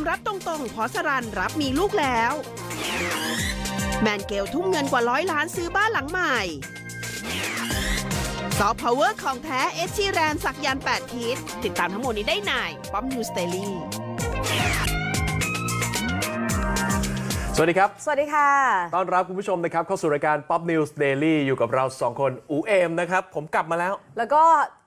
มรับตรงๆ พอสรันรับมีลูกแล้ว แมนเกลทุ่มเงินกว่าร้อยล้านซื้อบ้านหลังใหม่ซอฟต์พาวเวอร์ของแท้เอชชีแรนสักยัน8ทิศติดตามทั้งหมดนี้ได้ในป๊อมนิวสเตอรี่ สวัสดีครับ สวัสดีค่ะ ต้อนรับคุณผู้ชมนะครับเข้าสู่รายการ Pop News Daily อยู่กับเราสองคนอูเอมนะครับ ผมกลับมาแล้ว แล้วก็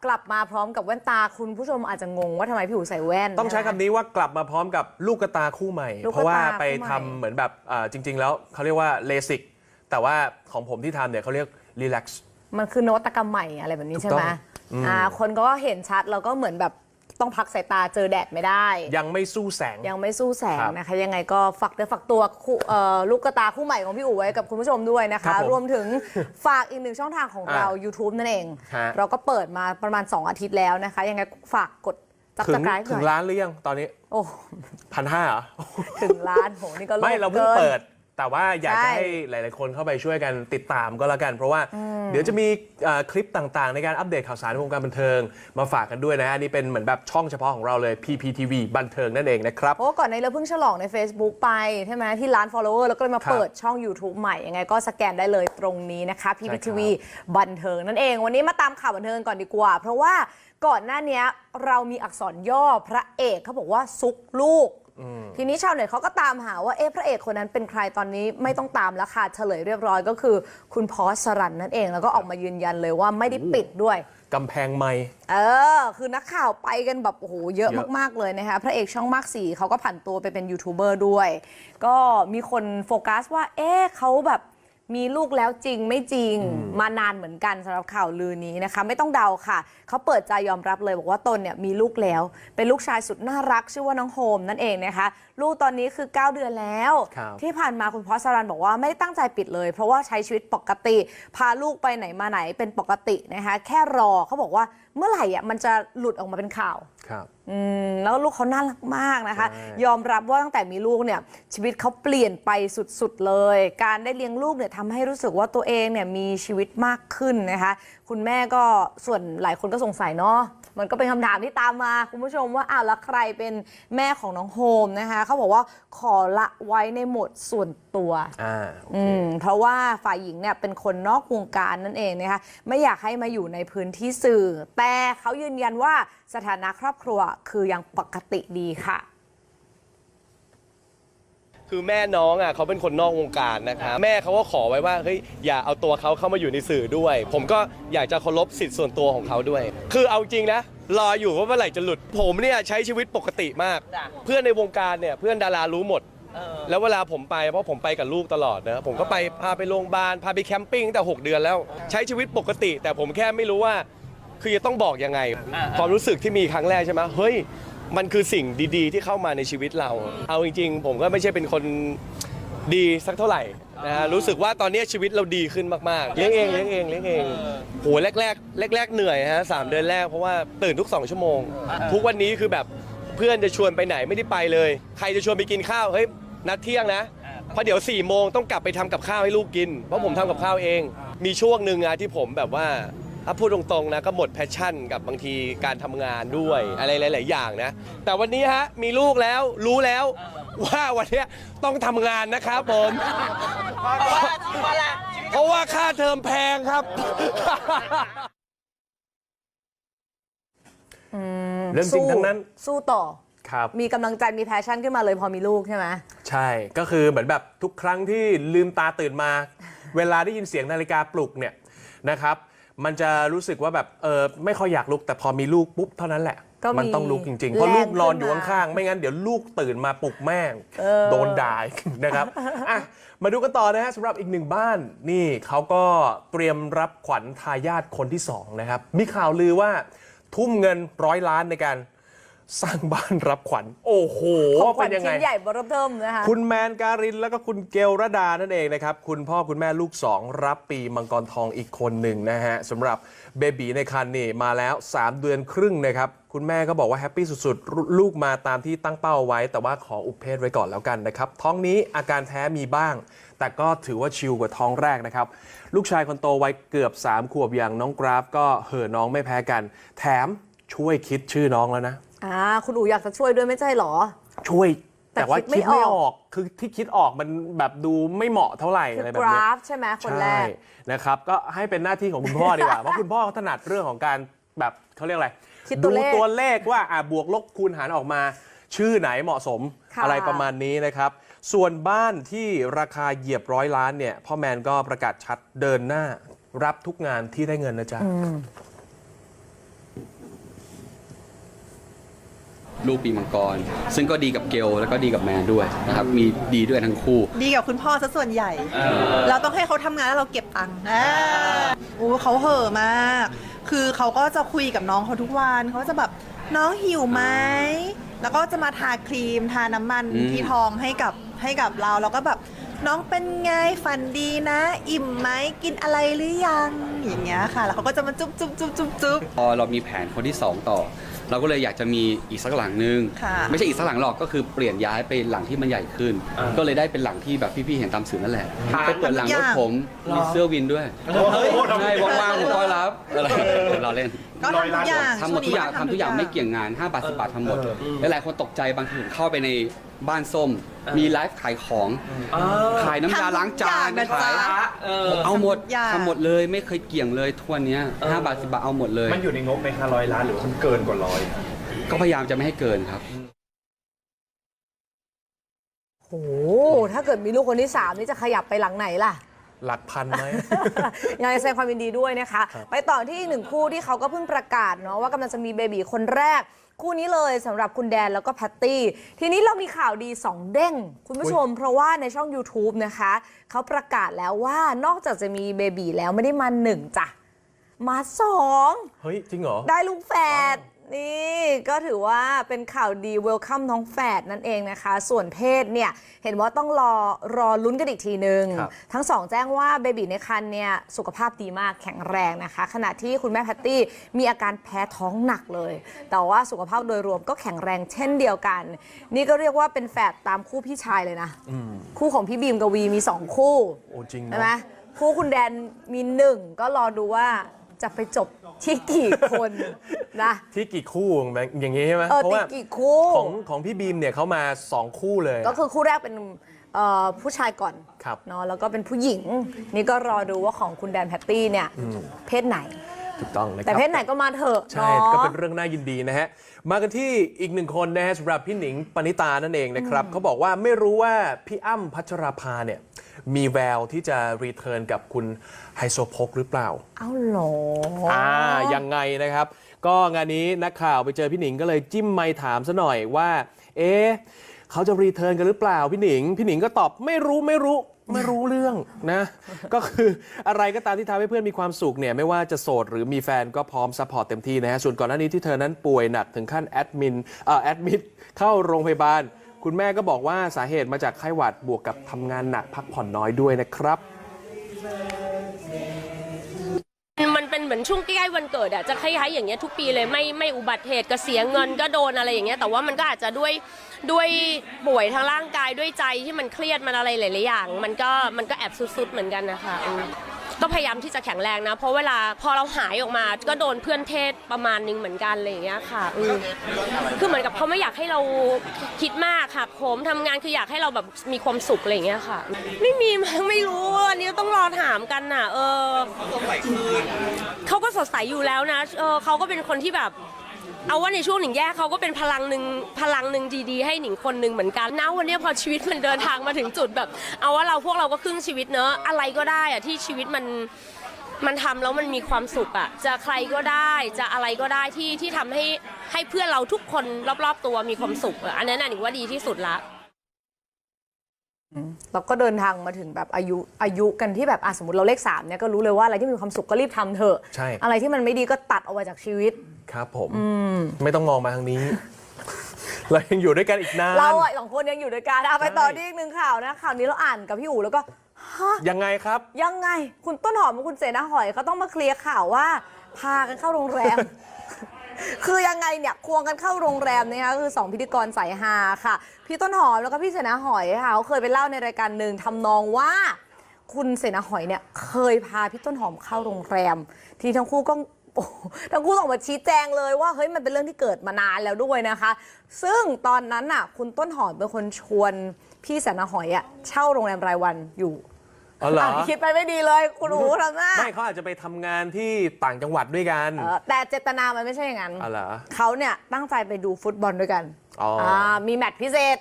กลับมาพร้อมกับแว่นตาคุณผู้ชมอาจจะงงว่าทำไมพี่อู๋ใส่แว่นต้องใช้ะะคำนี้ว่ากลับมาพร้อมกับลูกกระตาคู่ใหม่ ลูกกระตาเพราะว่าไปคู่ใหม่ทำเหมือนแบบอ่าจริง ๆ แล้วเขาเรียกว่าเลสิกแต่ว่าของผมที่ทำเนี่ยเขาเรียกรีแลกซ์ มันคือนวัตกรรมใหม่อะไรแบบนี้ถูกใช่ไหมต้องอืม อ่าคนก็เห็นชัดแล้วก็เหมือนแบบ ต้องพักสายตาเจอแดดไม่ได้ ยังไม่สู้แสง ยังไม่สู้แสงครับนะคะ ยังไงก็ฝักเดือฝักตัวคู่เอ่อลูกกระตาคู่ใหม่ของพี่อู๋ไว้กับคุณผู้ชมด้วยนะครัคะบผมรวมถึงฝากอีกหนึ่งช่องทางของเราอ่า YouTube นั่นเองฮะเราก็เปิดมาประมาณ 2 อาทิตย์แล้วนะคะ ยังไงฝากกดจับถึสงกายหถึน่งอยล้านหรือยังตอนนี้ โอ้พันห้าเหรอ ถึงล้านโหนี่ก็โลภไม่เราเพิ่งกินเปิด แต่ว่าอยากจะใช่ให้หลาย ๆ คนเข้าไปช่วยกันติดตามก็แล้วกัน เพราะว่าเดี๋ยวจะมีเอ่อคลิปต่าง ๆ ในการอัปเดตข่าวสารในวงการบันเทิง มาฝากกันด้วยนะอันนี้เป็นเหมือนแบบช่องเฉพาะของเราเลย PPTV บันเทิงนั่นเองนะครับเพราะว่าก่อนในเราเพิ่งฉลองใน Facebook ไปใช่ไหมที่ล้าน follower แล้วก็เลยมาครับเปิดช่อง YouTube ใหม่ยังไงก็สแกนได้เลยตรงนี้นะคะใช่ครับ PPTV บันเทิงนั่นเอง วันนี้มาตามข่าวบันเทิงก่อนดีกว่า เพราะว่าก่อนหน้านี้เรามีอักษรย่อพระเอกเขาบอกว่าซุกลูก ทีนี้ชาวเน็ตเขาก็ตามหาว่าเอ๊ะพระเอกคนนั้นเป็นใครตอนนี้ไม่ต้องตามแล้วค่ะเฉลยเรียบร้อยก็คือ คุณพอสรันนั่นเองแล้วก็ออกมายืนยันเลยว่าไม่ได้ปิดด้วยกำแพงไม้เออ คือนักข่าวไปกันแบบโอ้โหเยอะเยอะมาก ๆ เลยนะคะ พระเอกช่องมากสีเขาก็ผันตัวไปเป็นยูทูบเบอร์ด้วย ก็มีคนโฟกัสว่า เอ๊ะเขาแบบ มีลูกแล้วจริงไม่จริงมานานเหมือนกันสำหรับข่าวลือนี้นะคะ ไม่ต้องเดาค่ะ เขาเปิดใจยอมรับเลยบอกว่าตนเนี่ยมีลูกแล้ว เป็นลูกชายสุดน่ารักชื่อว่าน้องโฮมนั่นเองนะคะ ลูกตอนนี้คือ 9 เดือนแล้วครับที่ผ่านมาคุณพอสรันบอกว่าไม่ได้ตั้งใจปิดเลย เพราะว่าใช้ชีวิตปกติ พาลูกไปไหนมาไหนเป็นปกตินะคะ แค่รอเขาบอกว่าเมื่อไหร่อะมันจะหลุดออกมาเป็นข่าว ครับอืมแล้วลูกเขาน่ารักมากนะคะ ใช่ ยอมรับว่าตั้งแต่มีลูกเนี่ยชีวิตเขาเปลี่ยนไปสุดๆเลย การได้เลี้ยงลูกเนี่ยทำให้รู้สึกว่าตัวเองเนี่ยมีชีวิตมากขึ้นนะคะ คุณแม่ก็ส่วนหลายคนก็สงสัยเนาะ มันก็เป็นคำถามที่ตามมาคุณผู้ชมว่าอ้าวแล้วใครเป็นแม่ของน้องโฮมนะคะเขาบอกว่าขอละไว้ในโหมดส่วนตัวอ่าโอเคอืมเพราะว่าฝ่ายหญิงเนี่ยเป็นคนนอกวงการนั่นเองนะคะไม่อยากให้มาอยู่ในพื้นที่สื่อ แต่เขายืนยันว่าสถานะครอบครัวคือยังปกติดีค่ะ คือแม่น้องอะเขาเป็นคนนอกวงการนะครับแม่เขาก็ขอไว้ว่าเฮ้ยอย่าเอาตัวเขาเข้ามาอยู่ในสื่อด้วย ผมก็อยากจะเคารพสิทธิ์ส่วนตัวของเขาด้วย คือเอาจริงนะรออยู่ว่าเมื่อไหร่จะหลุด ผมเนี่ยใช้ชีวิตปกติมากเพื่อนในวงการเนี่ยเพื่อนดารารู้หมดแล้วเวลาผมไปเพราะผมไปกับลูกตลอดนะผมก็ไปพาไปโรงพยาบาลพาไปแคมปิ้งตั้งแต่ 6 เดือนแล้ว ใช้ชีวิตปกติ แต่ผมแค่ไม่รู้ว่า คือจะต้องบอกยังไง ความรู้สึกที่มีครั้งแรกใช่ไหมเฮ้ย มันคือสิ่งดีๆ ที่เข้ามาในชีวิตเรา เอาจริงๆ ผมก็ไม่ใช่เป็นคนดีสักเท่าไหร่นะฮะรู้สึกว่าตอนนี้ชีวิตเราดีขึ้นมากๆเลี้ยงเองเลี้ยงเองเลี้ยงเองโหแรกๆแรกๆเหนื่อยฮะสามเดือนแรกเพราะว่าตื่นทุก2ชั่วโมง ทุกวันนี้คือแบบเพื่อนจะชวนไปไหนไม่ได้ไปเลย ใครจะชวนไปกินข้าวเฮ้ยนัดเที่ยงนะเพราะเดี๋ยว4ี่โมงต้องกลับไปทำกับข้าวให้ลูกกิน เพราะผมทำกับข้าวเอง มีช่วงหนึ่งอะที่ผมแบบว่า ถ้าพูดตรงๆนะก็หมดแพชชั่นกับบางทีการทำงานด้วยอะไรหลาย ๆ อย่างนะ แต่วันนี้ฮะมีลูกแล้วรู้แล้วว่าวันเนี้ยต้องทำงานนะครับผมเพราะว่าค่าเทอมแพงครับ เรื่องจริงทั้งนั้น สู้ต่อ ครับ มีกำลังใจมีแพชชั่นขึ้นมาเลยพอมีลูกใช่ไหม ใช่ก็คือเหมือนแบบทุกครั้งที่ลืมตาตื่นมา เวลาได้ยินเสียงนาฬิกาปลุกเนี่ยนะครับ มันจะรู้สึกว่าแบบเออไม่ค่อยอยากลุกแต่พอมีลูกปุ๊บเท่านั้นแหละ ก็มีมันต้องลุกจริงๆ เพราะแรงลูกนอนอยู่ขึ้นมาข้างๆ ไม่งั้นเดี๋ยวลูกตื่นมาปลุกแม่งเออ โดนด่านะครับอะมาดูกันต่อนะฮะสำหรับอีกหนึ่งบ้านนี่เขาก็เตรียมรับขวัญทายาทคนที่สองนะครับมีข่าวลือว่าทุ่มเงินร้อยล้านในการ สร้างบ้านรับขวัญ โอ้โหของขวัเป็ญนยังไง ชิ้นใหญ่เบอร์เริ่มนะคะ คุณแมนการินแล้วก็คุณเกลระดานั่นเองนะครับ คุณพ่อคุณแม่ลูกสองรับปีมังกรทองอีกคนหนึ่งนะฮะสำหรับเบบีในคันนี่มาแล้ว 3 เดือนครึ่งนะครับ คุณแม่ก็บอกว่าแฮปปี้สุดๆลูกมาตามที่ตั้งเป้าไว้ แต่ว่าขออุบเพศไว้ก่อนแล้วกันนะครับ ท้องนี้อาการแท้มีบ้าง แต่ก็ถือว่าชิลกว่าท้องแรกนะครับ ลูกชายคนโตวัยเกือบ 3 ขวบอย่างน้องกราฟ ก็เห่อะน้องไม่แพ้กัน แถมช่วยคิดชื่อน้องแล้วนะ อ่าคุณอู๋อยากจะช่วยด้วยไม่ใช่เหรอ ช่วย แต่แต่ว่าคิดไม่คิดไม่ออกออกคือที่คิดออกมันแบบดูไม่เหมาะเท่าไหร่คือะไรอแบบกเนี้รายฟใช่ไหมคนแรกใช่นะครับ ก็ให้เป็นหน้าที่ของคุณพ่อดีกว่า เพราะคุณพ่อเขาถนัดเรื่องของการแบบเขาเรียกอะไรคิดตัวเลขดูตัวเลขว่าอะบวกลบคูณหารออกมา ชื่อไหนเหมาะสมค่ะ อะไรประมาณนี้นะครับ ส่วนบ้านที่ราคาเหยียบร้อยล้านเนี่ยพ่อแมนก็ประกาศชัดเดินหน้ารับทุกงานที่ได้เงินนะจ๊ะ ลูกปีมังกร ซึ่งก็ดีกับเกลแล้วก็ดีกับแมนด้วยนะครับมีดีด้วยทั้งคู่ ดีกับคุณพ่อซะส่วนใหญ่ เราต้องให้เขาทำงานแล้วเราเก็บตังค์อ่าโอ้เขาเห่อะมาก คือเขาก็จะคุยกับน้องเขาทุกวัน เขาจะแบบน้องหิวไหม แล้วก็จะมาทาครีมทาน้ำมันอืม ที่ท้องให้กับให้กับเรา แล้วก็แบบ น้องเป็นไงฝันดีนะ อิ่มไหมกินอะไรหรือยังอย่างเงี้ยค่ะ แล้วเขาก็จะมาจุ๊บจุ๊บจุ๊บจุ๊บจุ๊บ พอเรามีแผนคนที่ 2 ต่อ เราก็เลยอยากจะมีอีกสักหลังนึง ค่ะ ไม่ใช่อีกสักหลังหรอกก็คือเปลี่ยนย้ายไปหลังที่มันใหญ่ขึ้นก็เลยได้เป็นหลังที่แบบพี่ๆเห็นตามสื่อนั่นแหละไปเปิดหลังรถผมมีเสื้อวินด้วยใช่ว่างๆผมก็รับอะไรเราเล่น ก็ทำทุกอย่างทำหมดทุกอย่างช่วทำทุกอย่างไม่เกี่ยงงาน5บาท10บาททำหมดหลายๆคนตกใจบางทีผมเข้าไปในบ้านส้ม มีไลฟ์ขายของขายน้ำยาล้างจานทำทุกอย่างนะขายจ๊ะผมเอาหมดทุกอย่าง ทำหมดเลยไม่เคยเกี่ยงเลยทุกวันเนี้ย5บาท10บาทเอาหมดเลย มันอยู่ในงบไหมคะร้อยล้านหรือว่ามันเกินกว่าร้อย ก็พยายามจะไม่ให้เกินครับ โอ้โหถ้าเกิดมีลูกคนที่3นี่จะขยับไปหลังไหนล่ะ หลักพันไหม ยังไงแสดงความยินดีด้วยนะคะไปต่อที่อีกหนึ่งคู่ที่เขาก็เพิ่งประกาศเนาะว่ากำลังจะมีเบบีคนแรก คู่นี้เลยสำหรับคุณแดนแล้วก็แพตตี้ ทีนี้เรามีข่าวดี 2 เด้ง คุณผู้ชม เพราะว่าในช่อง YouTube นะคะ เขาประกาศแล้วว่านอกจากจะมีเบบีแล้วไม่ได้มาหนึ่งจ้ะ มาสอง เฮ้ย จริงเหรอ ได้ลูกแฝด นี่ก็ถือว่าเป็นข่าวดีเวลคัมน้องแฝดนั่นเองนะคะ ส่วนเพศเนี่ย เห็นว่าต้องรอรอลุ้นกันอีกทีนึง ครับ ทั้งสองแจ้งว่าเบบีในครรภ์เนี่ย สุขภาพดีมากแข็งแรงนะคะ ขณะที่คุณแม่แพตตี้มีอาการแพ้ท้องหนักเลย แต่ว่าสุขภาพโดยรวมก็แข็งแรงเช่นเดียวกัน นี่ก็เรียกว่าเป็นแฝดตามคู่พี่ชายเลยนะคู่ของพี่บีมกวีมีสองคู่ โอ้จริงใช่ไหมเนาะคู่คุณแดนมีหนึ่งก็รอดูว่า จะไปจบที่กี่คนนะ ที่กี่คู่แบบอย่างงี้ใช่ไหมเออเพราะติดว่ากี่คู่ ของของพี่บีมเนี่ยเขามา 2 คู่เลยก็คือคู่แรกเป็นเอ่อผู้ชายก่อนครับ เนาะแล้วก็เป็นผู้หญิง นี่ก็รอดูว่าของคุณแดนแพตตี้เนี่ย เพศไหน ถูกต้องนะคแต่รับเพศไหนก็มาเถอะใช่ เนาะ ก็เป็นเรื่องน่ายินดีนะฮะ มากันที่อีกหนึ่งคนนะฮะสำหรับพี่หนิงปณิตานั่นเองนะครับเขาบอกว่าไม่รู้ว่าพี่อ้ำพัชราภาเนี่ย มีแววที่จะรีเทิร์นกับคุณไฮโซโพกหรือเปล่า เอ้าเหรออ อ่ายังไงนะครับ ก็งานนี้นักข่าวไปเจอพี่หนิงก็เลยจิ้มไมค์ถามซะหน่อยว่า เอ๊ะเขาจะรีเทิร์นกันหรือเปล่าพี่หนิง พี่หนิงก็ตอบไม่รู้ไม่รู้ ไม่รู้เรื่องนะ ก็คืออะไรก็ตามที่ทำให้เพื่อนมีความสุขเนี่ยไม่ว่าจะโสดหรือมีแฟนก็พร้อมซัพพอร์ตเต็มที่นะฮะส่วนก่อนหน้านี้ที่เธอนั้นป่วยหนักถึงขั้นแอดมินเอ่อแอดมิดเข้าโรงพยาบาล คุณแม่ก็บอกว่าสาเหตุมาจากไข้หวัดบวกกับทำงานหนักพักผ่อนน้อยด้วยนะครับ มือนช่วงใกล้ๆวันเกิดอะจะคล้ายๆอย่างเงี้ยทุกปีเลยไม่ไม่อุบัติเหตุก็เสียเงินก็โดนอะไรอย่างเงี้ยแต่ว่ามันก็อาจจะด้วยด้วยป่วยทางร่างกายด้วยใจที่มันเครียดมันอะไรหลายๆอย่าง มันก็มันก็แอบสุดๆเหมือนกันนะคะ ก็พยายามที่จะแข็งแรงนะ เพราะเวลาพอเราหายออกมา ก็โดนเพื่อนเทศประมาณนึงเหมือนกันอะไรอย่างเงี้ยค่ะอืมคือเหมือนกับเขาไม่อยากให้เราคิดมากค่ะผมทำงานคืออยากให้เราแบบมีความสุขอะไรอย่างเงี้ยค่ะ ไม่มีมั้งไม่รู้อันนี้ต้องรอถามกันน่ะ เออเขาก็สดใสอยู่แล้วนะเออเขาก็เป็นคนที่แบบ เอาว่าในช่วงหนิงแย่เขาก็เป็นพลังหนึ่งพลังหนึ่งดีๆ ให้หนิงคนหนึ่งเหมือนกันนะวันนี้พอชีวิตมันเดินทางมาถึงจุดแบบ เอาว่าเราพวกเราก็ครึ่งชีวิตเนอะอะไรก็ได้อะที่ชีวิตมันมันทำแล้วมันมีความสุขอะจะใครก็ได้จะอะไรก็ได้ที่ที่ทำให้ให้เพื่อนเราทุกคนรอบๆตัวมีความสุขอะอันนั้นน่ะหนิงว่าดีที่สุดละ เราก็เดินทางมาถึงแบบอายุอายุกันที่แบบอะสมมติเราเลขสามเนี่ยก็รู้เลยว่าอะไรที่มีความสุขก็รีบทำเถอะใช่อะไรที่มันไม่ดีก็ตัดออกไปจากชีวิต ครับผมไม่ต้องมองมาทางนี้ เรายังอยู่ด้วยกันอีกนานเราอะสองคนยังอยู่ด้วยกันเอาไปต่อที่อีกหนึ่งข่าวนะข่าวนี้เราอ่านกับพี่อู๋แล้วก็ฮะยังไงครับ ยังไง คุณต้นหอมกับคุณเสนาหอยเขาต้องมาเคลียร์ข่าวว่า พากันเข้าโรงแรม คือยังไงเนี่ยควงกันเข้าโรงแรมนะคะคือสองพิธีกรสายฮาค่ะ พี่ต้นหอมแล้วก็พี่เสนาหอยค่ะเขาเคยไปเล่าในรายการหนึ่งทำนองว่า คุณเสนาหอยเนี่ยเคยพาพี่ต้นหอมเข้าโรงแรม ที่ทั้งคู่ก็โอ้ทั้งคู่ออกมาชี้แจงเลยว่าเฮ้ยมันเป็นเรื่องที่เกิดมานานแล้วด้วยนะคะ ซึ่งตอนนั้นน่ะ คุณต้นหอมเป็นคนชวนพี่แสนหอยอะเช่าโรงแรมรายวันอยู่ อ๋อเหรอะคิดไปไม่ดีเลยคุณอูทำหน้าไม่เขาอาจจะไปทำงานที่ต่างจังหวัดด้วยกันเออแต่เจตนามันไม่ใช่อย่างนั้นอ๋อเหรอ เขาเนี่ยตั้งใจไปดูฟุตบอลด้วยกันอ๋ออ่ามีแมตช์พิเศษ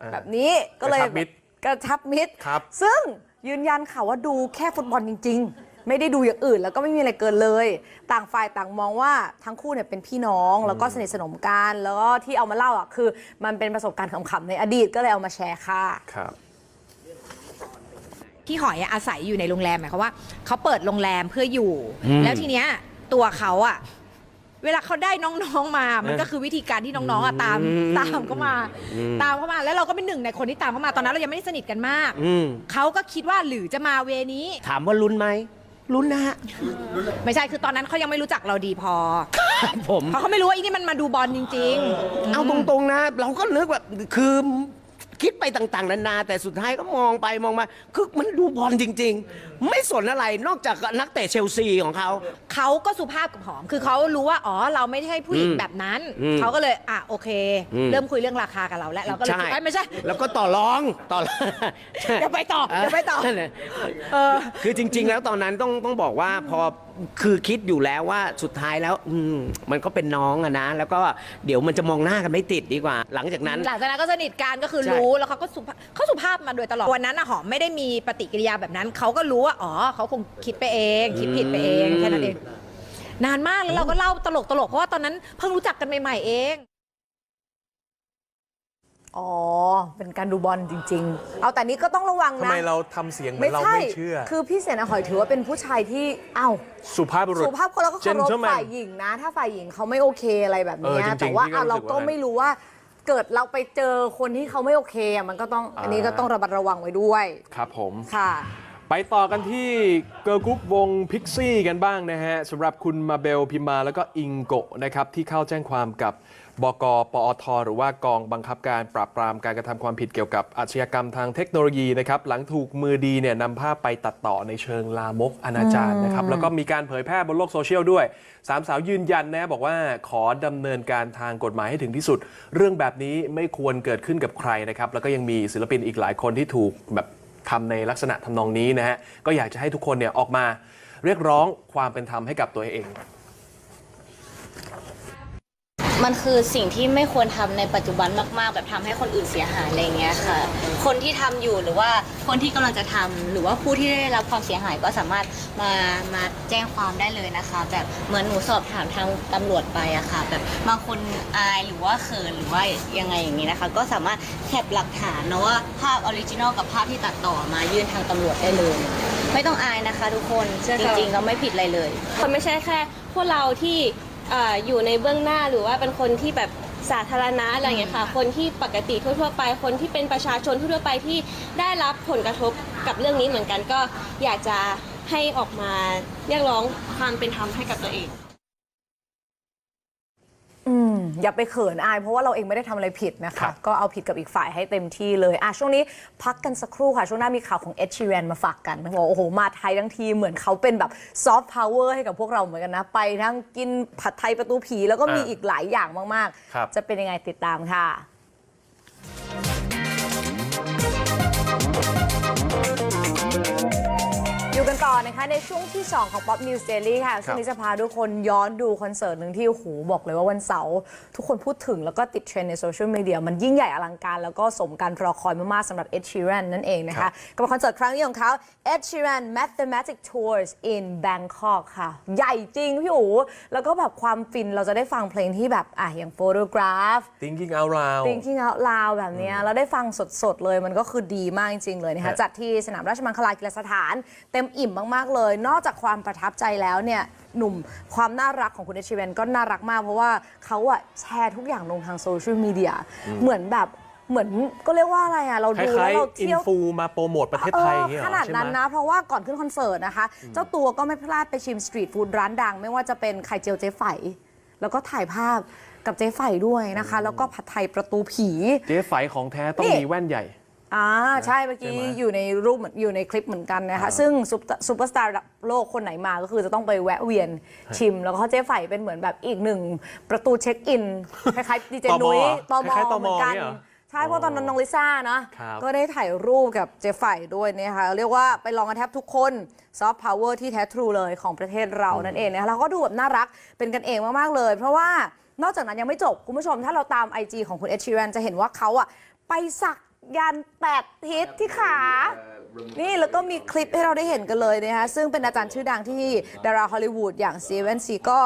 อ่าแบบนี้ก็เลยกระชับมิตรกระชับมิตร ครับ ซึ่งยืนยันค่ะว่าดูแค่ฟุตบอลจริง ๆ ไม่ได้ดูอย่างอื่น แล้วก็ไม่มีอะไรเกินเลย ต่างฝ่ายต่างมองว่าทั้งคู่เนี่ยเป็นพี่น้องแล้วก็สนิทสนมกันแล้วก็ที่เอามาเล่าอะคือ มันเป็นประสบการณ์ขำๆในอดีตก็เลยเอามาแชร์ค่ะ ครับ พี่หอยอะอาศัยอยู่ในโรงแรมหมายความว่าเขาเปิดโรงแรมเพื่ออยู่แล้วทีเนี้ยตัวเขาอะเวลาเขาได้น้องๆมา มันก็คือวิธีการที่น้องๆอะตามตามเข้ามา ตามเข้ามาแล้วเราก็เป็นหนึ่งในคนที่ตามเข้ามาตอนนั้นเรายังไม่ได้สนิทกันมากเขาก็คิดว่าหรือจะมาเวนี้ ถามว่าลุ้นไหมลุ้นนะฮะ ไม่ใช่คือตอนนั้นเขายังไม่รู้จักเราดีพอผม เพราะเขาไม่รู้ว่าอีนี่มันมาดูบอลจริง ๆ เอาตรงๆนะ เราก็นึกว่าคือ คิดไปต่าง ๆ นานา แต่สุดท้ายก็มองไปมองมา คือมันดูบอลจริง ๆ ไม่สนอะไรนอกจากนักเตะเชลซีของเขา เขาก็สุภาพกับหอม คือเขารู้ว่า อ๋อ เราไม่ใช่ผู้หญิงอืมแบบนั้น อืมเขาก็เลย อะ โอเค อืม เริ่มคุยเรื่องราคากับเราแล้ว เราก็เลยคิดเอ้ยไม่ใช่ แล้วก็ต่อรองต่อรองเดี๋ยวไปต่อเดี๋ยวไปต่อ นั่นแหละ เออ คือจริง ๆ แล้วตอนนั้นต้องต้องบอกว่าพอคือคิดอยู่แล้วว่าสุดท้ายแล้วอืมมันก็เป็นน้องอะนะ แล้วก็เดี๋ยวมันจะมองหน้ากันไม่ติดดีกว่า หลังจากนั้น หลังจากนั้นก็สนิทกันก็คือใช่รู้แล้วเขาก็สุภาพเขาสุภาพมาโดยตลอดวันนั้นอะหอมไม่ได้มีปฏิกิริยาแบบนั้น เขาก็รู้ว่าอ๋อเขาคงคิดไปเอง คิดผิดไปเองแค่นั้นเองนานมากแล้วเราก็เล่าตลกตลกๆเพราะว่าตอนนั้นเพิ่งรู้จักกันใหม่ๆเองอ๋อ เป็นการดูบอลจริง ๆ เอาแต่นี้ก็ต้องระวังทำนะไมเราทำเสียงเหมือนเราไม่เชื่อ คือพี่เสนาหอยถือว่าเป็นผู้ชายที่อ้าวสุภาพบุรุษ สุภาพคนแล้วก็เคารพ Gentleman ฝ่ายหญิงนะ ถ้าฝ่ายหญิงเขาไม่โอเคอะไรแบบเนี้ยเออจริงๆแต่ว่าพี่ก็อะรู้สึกเราก็ว่างั้นไม่รู้ว่าเกิดเราไปเจอคนที่เขาไม่โอเคอะมันก็ต้องอันนี้ก็ต้องระมัดระวังไว้ด้วย ครับผมค่ะ ไปต่อกันที่เกิร์ลกรุ๊ปวงพิกซี่กันบ้างนะฮะสำหรับคุณมาเบลพิมมาแล้วก็อิงโกะนะครับที่เข้าแจ้งความกับบกปอท หรือว่ากองบังคับการปราบปรามการกระทำความผิดเกี่ยวกับอาชญากรรมทางเทคโนโลยีนะครับหลังถูกมือดีเนี่ยนำภาพไปตัดต่อในเชิงลามกอนาจารนะครับแล้วก็มีการเผยแพร่บนโลกโซเชียลด้วยสามสาวยืนยันนะบอกว่าขอดำเนินการทางกฎหมายให้ถึงที่สุด เรื่องแบบนี้ไม่ควรเกิดขึ้นกับใครนะครับแล้วก็ยังมีศิลปินอีกหลายคนที่ถูกแบบ ทำในลักษณะทำนองนี้นะฮะก็อยากจะให้ทุกคนเนี่ยออกมาเรียกร้องความเป็นธรรมให้กับตัวเอง มันคือสิ่งที่ไม่ควรทำในปัจจุบันมาก ๆ แบบทำให้คนอื่นเสียหายอะไรเงี้ยค่ะ คนที่ทำอยู่หรือว่าคนที่กำลังจะทำหรือว่าผู้ที่ได้รับความเสียหายก็สามารถมามาแจ้งความได้เลยนะคะ แบบเหมือนหนูสอบถามทางตำรวจไปอะค่ะ แบบบางคนอายหรือว่าเขินหรือว่ายังไงอย่างนี้นะคะ ก็สามารถแคปหลักฐานนะว่าภาพออริจินอลกับภาพที่ตัดต่อมายื่นทางตำรวจได้เลย ไม่ต้องอายนะคะ ทุกคนจริงๆเราไม่ผิดอะไรเลยคนไม่ใช่แค่พวกเราที่ เอ่ออยู่ในเบื้องหน้าหรือว่าเป็นคนที่แบบสาธารณะอะไรอย่างเงี้ยค่ะ คนที่ปกติทั่วๆไป คนที่เป็นประชาชนทั่วๆไปที่ได้รับผลกระทบกับเรื่องนี้เหมือนกันก็อยากจะให้ออกมาเรียกร้องความเป็นธรรมให้กับตัวเอง อืมอย่าไปเขินอายเพราะว่าเราเองไม่ได้ทำอะไรผิดนะครัคะบก็เอาผิดกับอีกฝ่ายให้เต็มที่เลยอะช่วงนี้พักกันสักครู่ค่ะ ช่วงหน้ามีข่าวของเอ็ดชีแรนมาฝากกันบอกว่าโอ้โห มาไทยทั้งทีเหมือนเขาเป็นแบบซอฟต์พาวเวอร์ให้กับพวกเราเหมือนกันนะ ไปทั้งกินผัดไทยประตูผี แล้วก็มีอ่าอีกหลายอย่างมากครับๆจะเป็นยังไงติดตามค่ะ ต่อนะคะในช่วงที่ 2 ของ Pop News Daily ค่ะซึ่งนี้จะพาทุกคนย้อนดูคอนเสิร์ตหนึ่งที่โอ้โหบอกเลยว่าวันเสาร์ทุกคนพูดถึงแล้วก็ติดเทรนด์ในโซเชียลมีเดียมันยิ่งใหญ่อลังการ แล้วก็สมการรอคอยมากๆสำหรับ Ed Sheeran นั่นเองนะครัคะบกับคอนเสิร์ตครั้งนี้ของเขา Ed Sheeran Mathematic Tours in Bangkok ค่ะ ใหญ่จริงพี่อู๋แล้วก็แบบความฟินเราจะได้ฟังเพลงที่แบบอะอย่าง Photograph thinking out loud Thinking Out Loud แบบเนี้ยแล้วได้ฟังสดๆเลยมันก็คือดีมากจริงๆเลยนะคะฮะจัดที่สนามราชมังคลากีฬาสถานเต็มอิ่มมาก ๆ เลย นอกจากความประทับใจแล้วเนี่ยหนุ่มความน่ารักของคุณเอชิเวนก็น่ารักมาก เพราะว่าเขาอะแชร์ทุกอย่างลงทางโซเชียลมีเดียเหมือนแบบเหมือนก็เรียกว่าอะไรอะเราคดูล้าแล้ยวเราๆอินเที่ยวฟูมาโปรโมทประเทศไทยอย่างเงี้ยเอเหรออขนาดใช่ไหมนั้นนะ เพราะว่าก่อนขึ้นคอนเสิร์ตนะคะ เจ้าตัวก็ไม่พลาดไปชิมสตรีทฟู้ดร้านดัง ไม่ว่าจะเป็นไข่เจียวเจ๊ไฝแล้วก็ถ่ายภาพกับเจ๊ไฝด้วยนะคะ แล้วก็ผัดไทยประตูผี เจ๊ไฝของแท้ต้องนี่มีแว่นใหญ่ อ่าใช่เมื่อกี้ใช่ไหมอยู่ในรูปเหมือนอยู่ในคลิปเหมือนกันนะคะ ซึ่งซุปซูเปอร์สตาร์ระดับโลกคนไหนมาก็คือจะต้องไปแวะเวียนชิม แล้วก็เจ๊ไฝเป็นเหมือนแบบอีกหนึ่งประตูเช็คอิน คล้ายๆดีเจตมนุ้ยเหรอตมคล้ายๆตมเหมือนกันเนี่ยเหรอ ใช่เพราะตอนนั้นน้องลิซ่านะครับก็ได้ถ่ายรูปกับเจ๊ไฝด้วยเนี่ยค่ะเรียกว่าไปลองกันแทบทุกคนซอฟต์พาวเวอร์ที่แท้ทรูเลยของประเทศเรานั่นเองนะคะแล้วก็ดูแบบน่ารักเป็นกันเองมากๆเลย เพราะว่านอกจากนั้นยังไม่จบคุณผู้ชมถ้าเราตาม IG ของคุณเอช r ร n จะเห็นว่าเขาอะไปสัก ยันต์แปดทิศที่ขา นี่แล้วก็มีคลิปให้เราได้เห็นกันเลยนะคะซึ่งเป็นอาจารย์ชื่อดังที่ดาราฮอลลีวูดอย่างซีเวนซีก็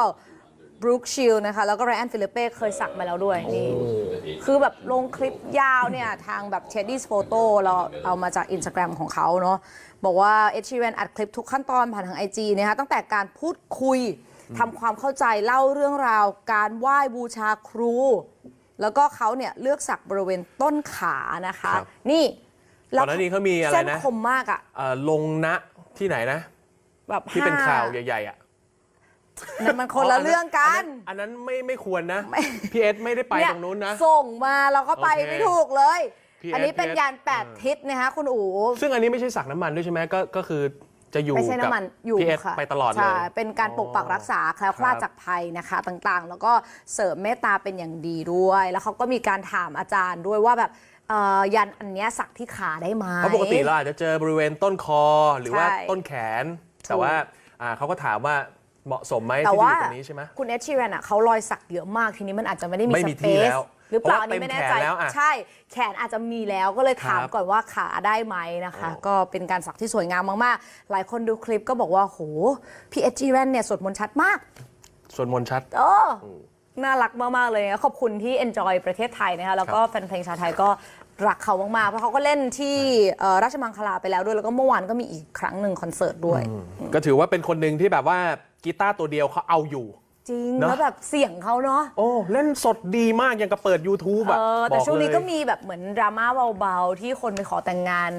บรูคชิลนะคะ แล้วก็ไรอันฟิลิเป้เคยสักมาแล้วด้วยนี่ คือแบบลงคลิปยาวเนี่ย ทางแบบ c h e d d y s Photo เราเอามาจาก Instagram ของเขาเนาะบอกว่าเอช r ร n อัดคลิปทุกขั้นตอนผ่านทาง IG นะคะตั้งแต่การพูดคุยทำความเข้าใจเล่าเรื่องราว การไหว้บูชาครู แล้วก็เขาเนี่ยเลือกสักบริเวณต้นขานะคะ ครับ นี่ก่อนหน้านี้เขามีอะไรนะเส้นคมมากอะเอ่อลงณที่ไหนนะ แบบที่เป็นห้ข่าวใหญ่ๆอะนั่นมันคนละเรื่องกัน อันนั้นไม่ไม่ควรนะพี่เอสไม่ได้ไปเยตรงนู้นนะ ส่งมาเราก็ไปโอเคไม่ถูกเลย พี่อันนี้เอสเป็นพี่เอสยานแปดทิศนะคะคุณอู๋ ซึ่งอันนี้ไม่ใช่สักน้ำมันด้วยใช่ไหมก็ก็คือ จะอยู่ไม่ใช่กับน้ำมันอยู่พี่เอสค่ะไปตลอดเลย ใช่เป็นการปกปักรักษาแคล้วคลาดครับจากภัยนะคะต่างๆ แล้วก็เสริมเมตตาเป็นอย่างดีด้วย แล้วเขาก็มีการถามอาจารย์ด้วยว่าแบบเอ่อยันอันเนี้ยสักที่ขาได้ไหม เพราะปกติเราอาจจะเจอบริเวณต้นคอหรือว่าใช่ต้นแขนแต่ถูกว่าอ่าเขาก็ถามว่าเหมาะสมไหมแต่ที่จะอว่ายู่ตรงนี้ใช่ไหม คุณเอชชีแรนอะเขารอยสักเยอะมากทีนี้มันอาจจะไม่ได้มีไม่สมีเปที่ซแล้ว หรือเปล่าเพอัราะนว่านี้ไม่แน่ใจเต็มแขนแล้วอะ ใช่ แขนอาจจะมีแล้วก็เลยถามครับก่อนว่าขาได้ไหมนะคะ ก็เป็นการสักที่สวยงามมากๆ หลายคนดูคลิปก็บอกว่าโหพี่เอชชีแรนเนี่ยสวดมนต์ชัดมาก ส่วนมนต์ชัด โอ้น่ารักมาก ๆ เลยนะขอบคุณที่ enjoy ประเทศไทยนะคะ แล้วก็แฟนเพลงชาวไทยก็รักเขามาก ๆ เพราะเขาก็เล่นที่เอ่อราชมังคลาไปแล้วด้วย แล้วก็เมื่อวานก็มีอีกครั้งหนึ่งคอนเสิร์ตด้วย ก็ถือว่าเป็นคนหนึ่งที่แบบว่ากีตาร์ตัวเดียวเขาเอาอยู่ จริงเนอะแล้วแบบเสียงเขาเนาะโอ้ เล่นสดดีมากยังกับเปิด YouTube อะเออแต่บอกช่วงนี้เลยก็มีแบบเหมือนดราม่าเบาๆ ที่คนไปขอแต่งงาน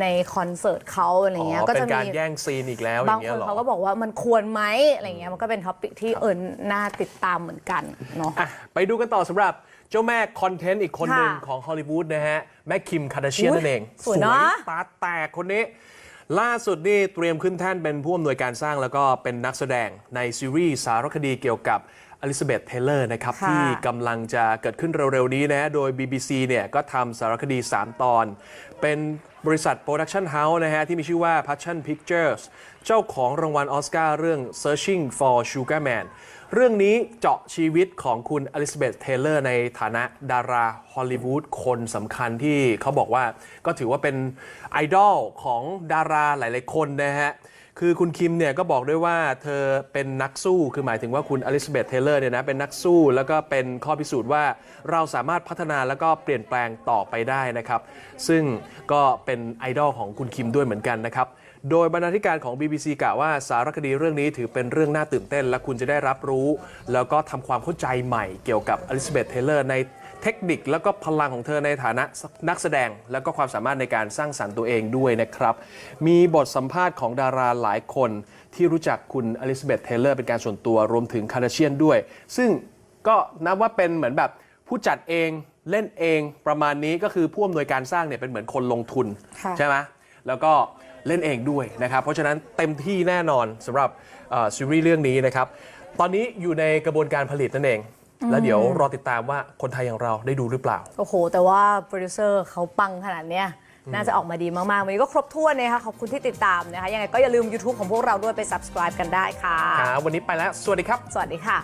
ในคอนเสิร์ตเขาอะไรเงี้ยอ๋อก็เป็จะนการมีแย่งซีนอีกแล้วอบางย่างเงี้คยนเหรอเขาก็บอกว่ามันควรไหมอะไรเงี้ยมันก็เป็นท็อปิกที่เอิญน่าติดตามเหมือนกันเนาะ อะไปดูกันต่อสำหรับเจ้าแม่คอนเทนต์อีกคนหนึ่งค่ะของฮอลลีวูดนะฮะ แม่คิมคาร์ดาเชียนอุ๊ยนั่นเองสวยนะตาแตกคนนี้ ล่าสุดนี่เตรียมขึ้นแท่นเป็นผู้อำนวยการสร้างแล้วก็เป็นนักแสดงในซีรีส์สารคดีเกี่ยวกับอลิซาเบธเทเลอร์นะครับค่ะที่กำลังจะเกิดขึ้นเร็วๆนี้นะโดย BBC เนี่ยก็ทำสารคดี 3 ตอน เป็นบริษัทโปรดักชันเฮาส์นะฮะที่มีชื่อว่า Passion Pictures เจ้าของรางวัลออสการ์เรื่อง Searching for Sugar Man เรื่องนี้เจาะชีวิตของคุณอลิซาเบธเทเลอร์ในฐานะดาราฮอลลีวูดคนสำคัญที่เขาบอกว่าก็ถือว่าเป็นไอดอลของดาราหลาย ๆ คนนะฮะ คือคุณคิมเนี่ยก็บอกด้วยว่าเธอเป็นนักสู้ คือหมายถึงว่าคุณอลิซาเบธเทเลอร์เนี่ยนะเป็นนักสู้ แล้วก็เป็นข้อพิสูจน์ว่าเราสามารถพัฒนาแล้วก็เปลี่ยนแปลงต่อไปได้นะครับ ซึ่งก็เป็นไอดอลของคุณคิมด้วยเหมือนกันนะครับ โดยบรรณาธิการของ BBC กล่าวว่าสารคดีเรื่องนี้ถือเป็นเรื่องน่าตื่นเต้น และคุณจะได้รับรู้ แล้วก็ทำความเข้าใจใหม่เกี่ยวกับอลิซาเบธเทเลอร์ในเทคนิคแล้วก็พลังของเธอในฐานะนักแสดง แล้วก็ความสามารถในการสร้างสรรค์ตัวเองด้วยนะครับ มีบทสัมภาษณ์ของดาราหลายคนที่รู้จักคุณอลิซาเบธเทเลอร์เป็นการส่วนตัวรวมถึงคาร์ดาเชียนด้วย ซึ่งก็นับว่าเป็นเหมือนแบบผู้จัดเองเล่นเองประมาณนี้ก็คือผู้อำนวยการสร้างเนี่ยเป็นเหมือนคนลงทุนค่ะใช่ไหมแล้วก็ เล่นเองด้วยนะครับ เพราะฉะนั้นเต็มที่แน่นอนสำหรับเอ่อซีรีส์เรื่องนี้นะครับ ตอนนี้อยู่ในกระบวนการผลิตนั่นเอง แล้วเดี๋ยวรอติดตามว่าคนไทยอย่างเราได้ดูหรือเปล่า โอ้โห แต่ว่าโปรดิวเซอร์เขาปังขนาดเนี้ยน่าจะออกมาดีมากๆ วันนี้ก็ครบถ้วนนะคะขอบคุณที่ติดตามนะคะ ยังไงก็อย่าลืม YouTube ของพวกเราด้วยไป subscribe กันได้ค่ะ ครับ วันนี้ไปแล้ว สวัสดีครับ สวัสดีค่ะ